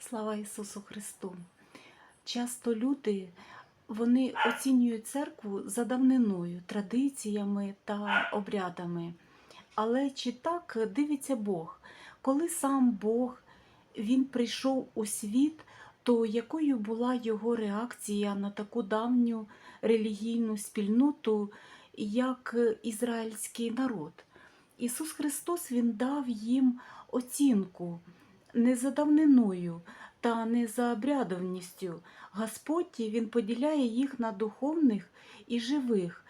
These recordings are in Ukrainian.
Слава Ісусу Христу! Часто люди вони оцінюють церкву за давниною, традиціями та обрядами. Але чи так дивиться Бог? Коли сам Бог він прийшов у світ, то якою була його реакція на таку давню релігійну спільноту, як ізраїльський народ? Ісус Христос Він дав їм оцінку не за давниною та не за обрядовністю. Господь Він поділяє їх на духовних і живих,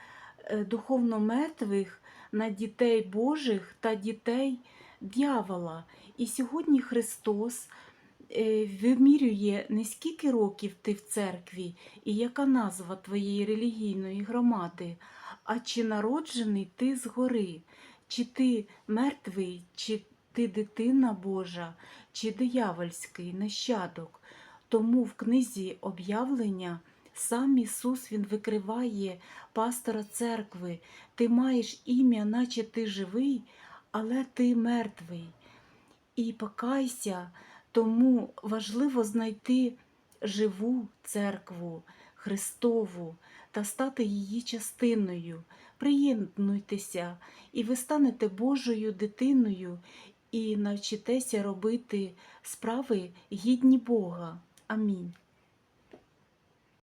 е, духовно мертвих, на дітей Божих та дітей дьявола. І сьогодні Христос е, вимірює не скільки років ти в церкві і яка назва твоєї релігійної громади, а чи народжений ти згори, чи ти мертвий, чи ти дитина Божа, чи диявольський нащадок. Тому в книзі об'явлення сам Ісус Він викриває пастора церкви. Ти маєш ім'я, наче ти живий, але ти мертвий. І покайся, тому важливо знайти живу церкву Христову та стати її частиною. Приєднуйтеся, і ви станете Божою дитиною і навчитеся робити справи гідні Бога. Амінь.